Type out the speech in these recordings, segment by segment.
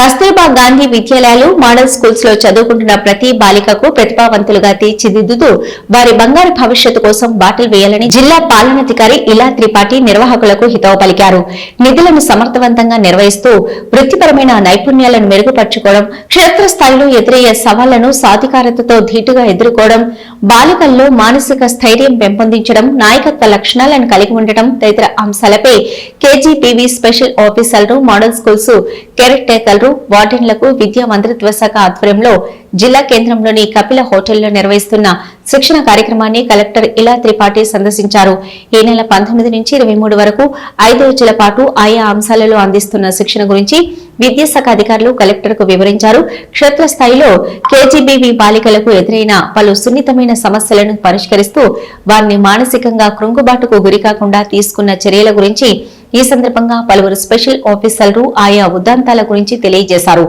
కస్తూర్బా గాంధీ విద్యాలయాలు మోడల్ స్కూల్స్లో చదువుకుంటున్న ప్రతి బాలికకు ప్రతిభావంతులుగా తీర్చిదిద్దుతూ వారి బంగారు భవిష్యత్తు కోసం బాటలు వేయాలని జిల్లా పాలనాధికారి ఇలా త్రిపాఠి నిర్వాహకులకు హితవు పలికారు. నిధులను సమర్థవంతంగా నిర్వహిస్తూ వృత్తిపరమైన నైపుణ్యాలను మెరుగుపరుచుకోవడం క్షేత్రస్థాయిలో ఎదురయ్యే సవాళ్ళను సాధికారతతో ధీటుగా ఎదుర్కోవడం బాలికల్లో మానసిక స్థైర్యం పెంపొందించడం నాయకత్వ లక్షణాలను కలిగి ఉండటం తదితర అంశాలపై కేజీపీవీ స్పెషల్ ఆఫీసర్లు మోడల్ స్కూల్స్ కేర్ టేకర్లు వార్డెన్లకు విద్యా మంత్రిత్వ శాఖ ఆధ్వర్యంలో జిల్లా కేంద్రంలోని కపిల హోటల్లో నిర్వహిస్తున్న శిక్షణ కార్యక్రమాన్ని కలెక్టర్ ఇలా త్రిపాఠి సందర్శించారు. ఈ నెల పంతొమ్మిది నుంచి ఇరవై మూడు వరకు ఐదు రోజుల పాటు ఆయా అంశాలలో అందిస్తున్న శిక్షణ గురించి విద్యాశాఖ అధికారులు కలెక్టర్కు వివరించారు. క్షేత్రస్థాయిలో కేజీబీవి బాలికలకు ఎదురైన పలు సున్నితమైన సమస్యలను పరిష్కరిస్తూ వారిని మానసికంగా కృంగుబాటుకు గురికాకుండా తీసుకున్న చర్యల గురించి ఈ సందర్భంగా పలువురు స్పెషల్ ఆఫీసర్లు ఆయా ఉద్దాంతాల గురించి తెలియజేశారు.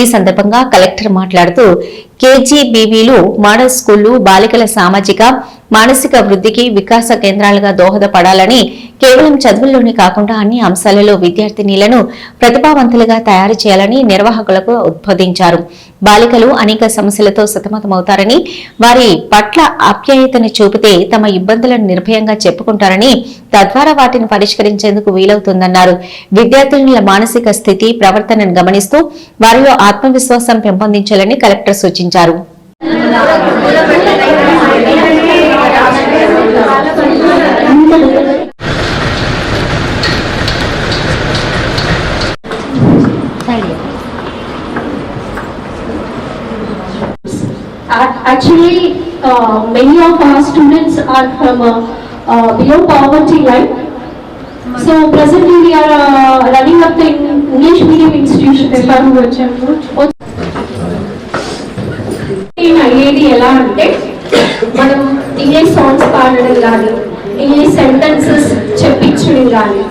ఈ సందర్భంగా కలెక్టర్ మాట్లాడుతూ కేజీబీవీలు మోడల్ స్కూళ్ళు బాలికల సామాజిక మానసిక వృద్ధికి వికాస కేంద్రాలుగా దోహదపడాలని కేవలం చదువుల్లోనే కాకుండా అన్ని అంశాలలో విద్యార్థినీలను ప్రతిభావంతులుగా తయారు చేయాలని నిర్వాహకులకు ఉద్బోధించారు. బాలికలు అనేక సమస్యలతో సతమతమవుతారని వారి పట్ల ఆప్యాయతను చూపితే తమ ఇబ్బందులను నిర్భయంగా చెప్పుకుంటారని తద్వారా వాటిని పరిష్కరించేందుకు వీలవుతుందన్నారు. విద్యార్థినుల మానసిక స్థితి ప్రవర్తనను గమనిస్తూ వారిలో ఆత్మవిశ్వాసం పెంపొందించాలని కలెక్టర్ సూచించారు. Actually, uh, many of our students are from uh, uh, below poverty line. So presently we are uh, running up the English medium institutions. నేను అయ్యేది ఎలా అంటే మనం ఇంగ్లీష్ సాంగ్స్ పాడడం కానీ ఇంగ్లీష్ సెంటెన్సెస్ చెప్పించడం కానీ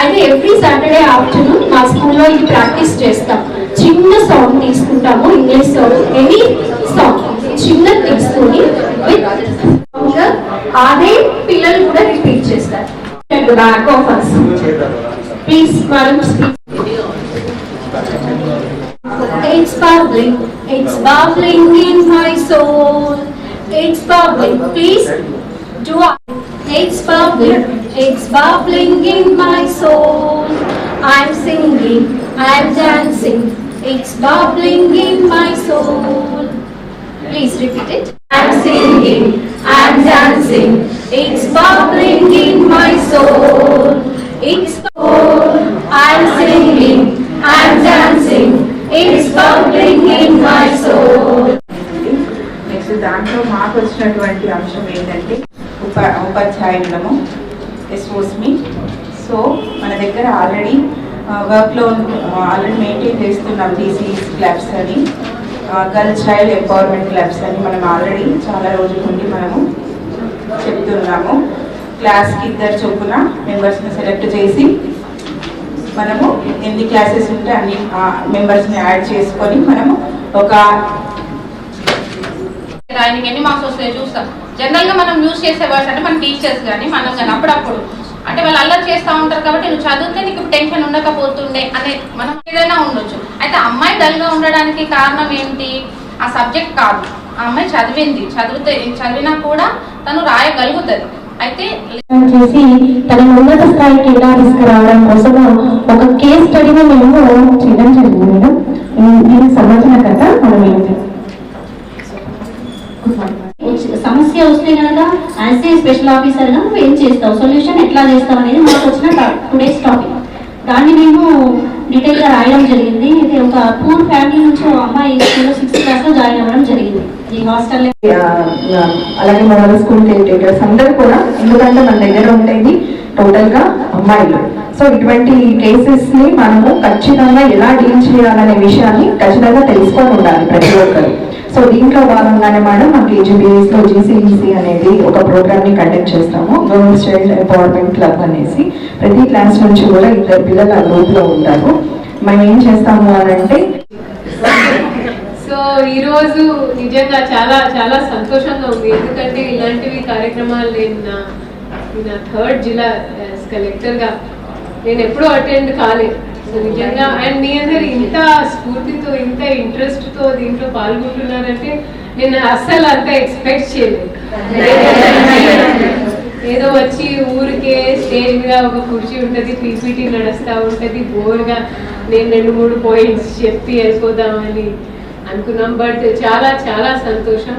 అయితే ఎవ్రీ సాటర్డే ఆఫ్టర్నూన్ మా స్కూల్లో ఇది ప్రాక్టీస్ చేస్తాం చిన్న సాంగ్ తీసుకుంటాము ఇంగ్లీష్ సాంగ్ ఎనీ సాంగ్ చిన్న తీసుకొని విత్ అదే పిల్లలు కూడా రిపీట్ చేస్తారు back off us please madam It's bubbling, it's bubbling in my soul. It's bubbling, please do I? It's bubbling, it's bubbling in my soul. I'm singing, I'm dancing. It's bubbling in my soul. Please repeat it. I'm singing, I'm dancing. It's bubbling in my soul. It's soul. I'm singing, I'm dancing. It's bubbling in my soul. Next దాంట్లో మాకు వచ్చినటువంటి అంశం ఏంటంటే ఉప ఉపాధ్యాయులము ఎస్ఓస్మి so మన దగ్గర already వర్క్లో already maintain చేస్తున్నాం టీసీస్ క్లబ్స్ అని గర్ల్ చైల్డ్ ఎంపవర్మెంట్ క్లబ్స్ అని మనం ఆల్రెడీ చాలా రోజుల నుండి మనము చెప్తున్నాము. క్లాస్కి ఇద్దరు చొప్పున మెంబర్స్ని సెలెక్ట్ చేసి మనము ఎన్ని క్లాసెస్ ఉంటే అన్ని మెంబర్స్ని యాడ్ చేసుకొని మనము ఒక ఆయనకి ఎన్ని మార్క్స్ వస్తాయో చూస్తాం. జనరల్గా మనం యూజ్ చేసే వర్డ్స్ అంటే మన టీచర్స్ కానీ మనం కానీ అప్పుడప్పుడు అంటే వాళ్ళు అల్లరి చేస్తూ ఉంటారు కాబట్టి నువ్వు చదివితే నీకు టెన్షన్ ఉండకపోతుండే అనే మనం ఏదైనా ఉండొచ్చు. అయితే అమ్మాయి డల్గా ఉండడానికి కారణం ఏంటి? ఆ సబ్జెక్ట్ కాదు. ఆ అమ్మాయి చదివింది. చదివితే చదివినా కూడా తను రాయగలుగుతుంది. అయితే చేసి తన ఉన్నత స్థాయికి ఎలా తీసుకురావడం కోసం ఒక కేస్ స్టడీని మేము చేయడం జరిగింది మేడం ఈ- దీనికి సంబంధించిన కథ మనం ఏంటి సమస్య వస్తే కనుక యాజ్ స్పెషల్ ఆఫీసర్గా నువ్వు ఏం చేస్తావు? సొల్యూషన్ ఎట్లా చేస్తావు అనేది మనకు వచ్చిన టుడేస్ టాపిక్ దాన్ని మేము డీటెయిల్గా రాయడం జరిగింది. ఇది ఒక పూర్ ఫ్యామిలీ నుంచి అమ్మాయి స్కూల్లో సిక్స్త్ క్లాస్లో జాయిన్ అవ్వడం జరిగింది. ఈ హాస్టల్ అలాగే మన స్కూల్ టేకర్స్ అందరూ కూడా ఎందుకంటే మన దగ్గర ఉండేది టోటల్గా అమ్మాయిలు. సో ఇటువంటి కేసెస్ని మనము ఖచ్చితంగా ఎలా డీల్ చేయాలనే విషయాన్ని ఖచ్చితంగా తెలుసుకొని ఉండాలి ప్రతి ఒక్కరు. సో దీంట్లో భాగంగానే మేడం మా కేజీబీఎస్లో జీసీఈసీ అనేది ఒక ప్రోగ్రామ్ని కండక్ట్ చేస్తాము. గర్ల్స్ చైల్డ్ ఎంపవర్మెంట్ క్లబ్ అనేసి ప్రతి క్లాస్ నుంచి కూడా ఇద్దరు పిల్లలు ఆ గ్రూప్లో ఉంటారు. మేము ఏం చేస్తాము అనంటే అంటే సో ఈ రోజు నిజంగా చాలా చాలా సంతోషంగా ఉంది. ఎందుకంటే ఇలాంటివి కార్యక్రమాలు నేను నా నా థర్డ్ జిల్లా uh, కలెక్టర్గా నేను ఎప్పుడూ అటెండ్ కాలేదు. సో నిజంగా. అండ్ మీ అందరు ఇంత స్ఫూర్తితో ఇంత ఇంట్రెస్ట్తో దీంట్లో పాల్గొంటున్నారంటే నేను అస్సలు అంత ఎక్స్పెక్ట్ చేయలేదు. ఏదో వచ్చి ఊరికే స్టేజ్ మీద ఒక కుర్చీ ఉంటుంది పీపీటీ నడుస్తూ ఉంటుంది బోర్గా నేను రెండు మూడు పాయింట్స్ చెప్పి వెళ్ళిపోదామని అనుకున్నాం. బట్ చాలా చాలా సంతోషం.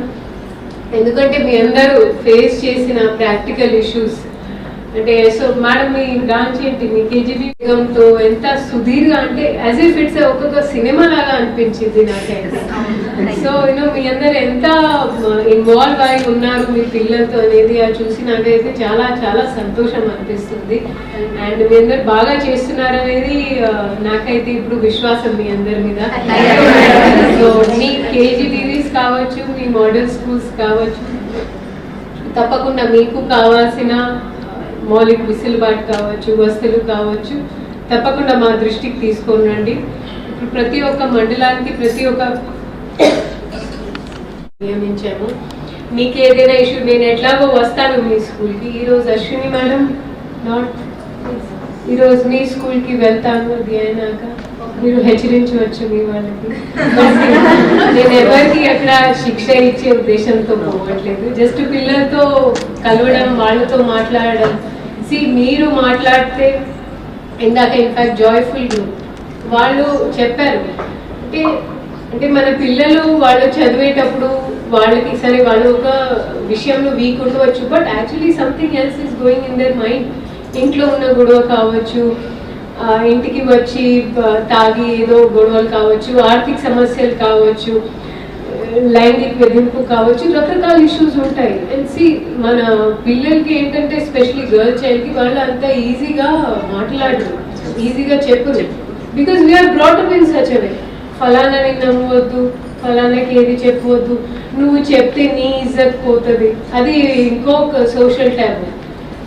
ఎందుకంటే మీ అందరూ ఫేస్ చేసిన ప్రాక్టికల్ ఇష్యూస్ అంటే సో మేడం మీ బ్రాంచ్ ఏంటి? మీ కేజీబీ తో ఎంత సుదీర్ఘ అంటే యాజ్ ఇఫ్ ఇట్స్ ఒక్కొక్క సినిమా లాగా అనిపించింది నాకైతే. సో యూనో మీ అందరు ఎంత ఇన్వాల్వ్ అయి ఉన్నారు మీ పిల్లలతో అనేది అది చూసి నాకైతే చాలా చాలా సంతోషం అనిపిస్తుంది. అండ్ మీ అందరు బాగా చేస్తున్నారు అనేది నాకైతే ఇప్పుడు విశ్వాసం మీ అందరి మీద. సో మీ కేజీబీవీస్ కావచ్చు మీ మోడల్ స్కూల్స్ కావచ్చు తప్పకుండా మీకు కావాల్సిన మౌలిక విసులుబాటు కావచ్చు వసతులు కావచ్చు తప్పకుండా మా దృష్టికి తీసుకోనండి. ఇప్పుడు ప్రతి ఒక్క మండలానికి ప్రతి ఒక్క నియమించాము. మీకు ఏదైనా ఇష్యూ నేను ఎట్లాగో వస్తాను మీ స్కూల్కి. ఈరోజు అశ్విని మేడం నాట్ ఈరోజు మీ స్కూల్కి వెళ్తాను అది అయినాక మీరు హెచ్చరించవచ్చు మీ వాళ్ళకి. నేను ఎవరికి అక్కడ శిక్ష ఇచ్చే ఉద్దేశంతో పోవట్లేదు. జస్ట్ పిల్లలతో కలవడం వాళ్ళతో మాట్లాడడం సి మీరు మాట్లాడితే ఇందాక ఇన్ఫాక్ట్ జాయ్ఫుల్ గ్రూప్ వాళ్ళు చెప్పారు. అంటే అంటే మన పిల్లలు వాళ్ళు చదివేటప్పుడు వాళ్ళకి సరే వాళ్ళు ఒక విషయంలో వీక్ ఉండవచ్చు but actually something else is going in their mind ఇంట్లో ఉన్న గొడవ కావచ్చు ఇంటికి వచ్చి తాగి ఏదో గొడవలు కావచ్చు ఆర్థిక సమస్యలు కావచ్చు లైంగిక వేధింపు కావచ్చు రకరకాల ఇష్యూస్ ఉంటాయి. అండ్ సి మన పిల్లలకి ఏంటంటే స్పెషలీ గర్ల్ చైల్డ్కి వాళ్ళు అంత ఈజీగా మాట్లాడరు. ఈజీగా చెప్పరు. Because we are brought up in such a way ఫలానాని నమ్మవద్దు ఫలానాకి ఏది చెప్పవద్దు నువ్వు చెప్తే నీ ఇజ్జత్ పోతుంది. అది ఇంకొక సోషల్ ట్యాబ్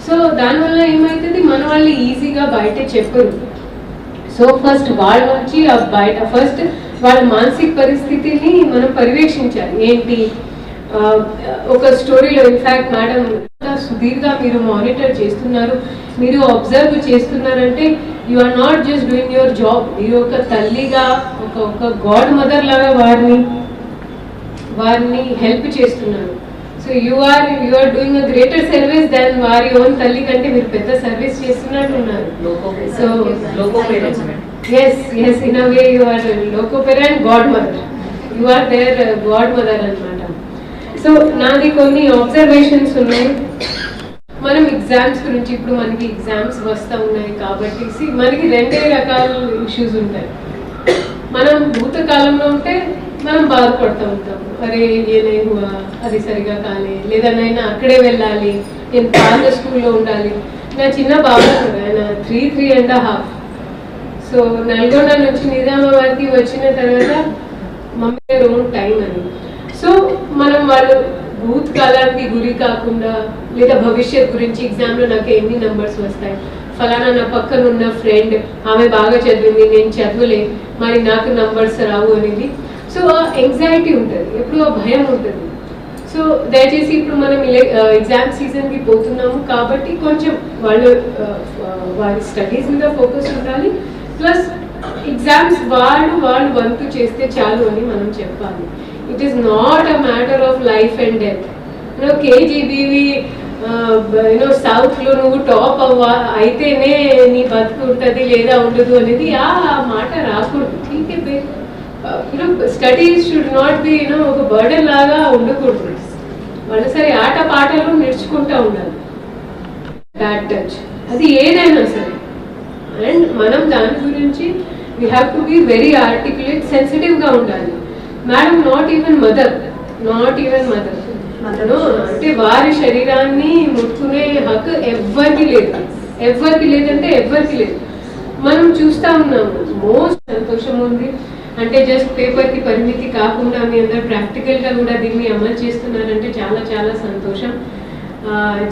సో దానివల్ల ఏమవుతుంది మన వాళ్ళు ఈజీగా బయట చెప్పరు. సో ఫస్ట్ వాళ్ళ నుంచి ఆ బయట ఫస్ట్ వాళ్ళ మానసిక పరిస్థితిని మనం పర్యవేక్షించాలి. ఏంటి? ఒక స్టోరీలో ఇన్ఫాక్ట్ మేడం సుదీర్ఘ మీరు మానిటర్ చేస్తున్నారు. మీరు అబ్జర్వ్ చేస్తున్నారంటే you are not just doing your job మీరు ఒక తల్లిగా ఒక ఒక గాడ్ మదర్ లాగా వారిని వారిని హెల్ప్ చేస్తున్నారు. So you are you are doing a greater service than వారి ఓన్ తల్లి కంటే మీరు పెద్ద సర్వీస్ చేస్తున్నట్టు ఉన్నారు. So yes yes in a way way you are loco parent and god mother you are their god mother అన్నమాట. So నాది కొన్ని అబ్జర్వేషన్స్ ఉన్నాయి. మనం ఎగ్జామ్స్ గురించి ఇప్పుడు మనకి ఎగ్జామ్స్ వస్తూ ఉన్నాయి కాబట్టి మనకి రెండే రకాల ఇష్యూస్ ఉంటాయి. మనం భూతకాలంలో ఉంటే మనం బాధపడుతూ ఉంటాం అరే ఏనే అది సరిగా కాలే. లేదా నైనా అక్కడే వెళ్ళాలి. నేను పాత స్కూల్లో ఉండాలి. నా చిన్న బాబు ఆయన three three and half so Nalgonda నుంచి నిజామాబాద్కి వచ్చిన తర్వాత మమ్మీ ఓన్ టైం అని సో మనం వాళ్ళు భూత్ కాలానికి గురి కాకుండా లేదా భవిష్యత్ గురించి ఎగ్జామ్లో నాకు ఎన్ని నంబర్స్ వస్తాయి? ఫలానా నా పక్కన ఉన్న ఫ్రెండ్ ఆమె బాగా చదివింది నేను చదవలే మరి నాకు నంబర్స్ రావు అనేది. సో ఆ ఎంగ్జైటీ ఉంటుంది ఎప్పుడు ఆ భయం ఉంటుంది. సో దయచేసి ఇప్పుడు మనం ఎగ్జామ్ సీజన్కి పోతున్నాము కాబట్టి కొంచెం వాళ్ళు వారి స్టడీస్ మీద ఫోకస్ ఉండాలి. ప్లస్ ఎగ్జామ్స్ వాళ్ళు వాళ్ళు వంతు చేస్తే చాలు అని మనం చెప్పాలి. It is not a matter of life and death you know KGBV you know సౌత్లో నువ్వు టాప్ అవ్వా అయితేనే నీ బతుకు ఉంటుంది లేదా ఉండదు అనేది ఆ మాట రాకూడదు. ఠీకే you know studies should not be you know ఒక బర్డెన్ లాగా ఉండకూడదు. వాళ్ళు సరే ఆట పాటలు నేర్చుకుంటూ ఉండాలి. బ్యాడ్ టచ్ అది ఏదైనా సరే. అండ్ మనం దాని గురించి we have to be very articulate సెన్సిటివ్గా ఉండాలి. Madam not even mother not even mother అంటే వారి శరీరాన్ని ముట్టుకునే హక్కు ఎవ్వరికి లేదు. ఎవ్వరికి లేదంటే ఎవ్వరికి లేదు. మనం చూస్తా ఉన్నాము మోస్ట్ సంతోషం ఉంది. అంటే జస్ట్ పేపర్కి పరిమితి కాకుండా మీ అందరు ప్రాక్టికల్గా కూడా దీన్ని అమలు చేస్తున్నారంటే చాలా చాలా సంతోషం.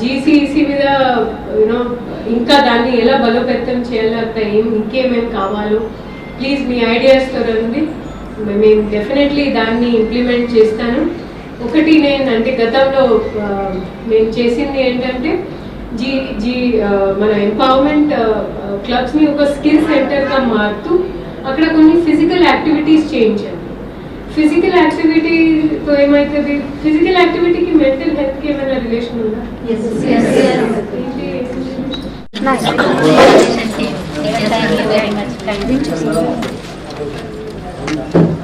జీసీసీ మీద యూనో ఇంకా దాన్ని ఎలా బలోపేతం చేయాలో అక్కడ ఏం ఇంకేమేమి కావాలో ప్లీజ్ మీ ఐడియాస్తో రండి మేము డెఫినెట్లీ దాన్ని ఇంప్లిమెంట్ చేస్తాను. ఒకటి నేను అంటే గతంలో మేము చేసింది ఏంటంటే జీ జీ మన ఎంపవర్మెంట్ క్లబ్స్ని ఒక స్కిల్ సెంటర్గా మారుతూ అక్కడ కొన్ని ఫిజికల్ యాక్టివిటీస్ చేయించాను. ఫిజికల్ యాక్టివిటీతో ఏమవుతుంది ఫిజికల్ యాక్టివిటీకి మెంటల్ హెల్త్కి ఏమైనా రిలేషన్ ఉందా ఏంటి Thank you very much. Thank you.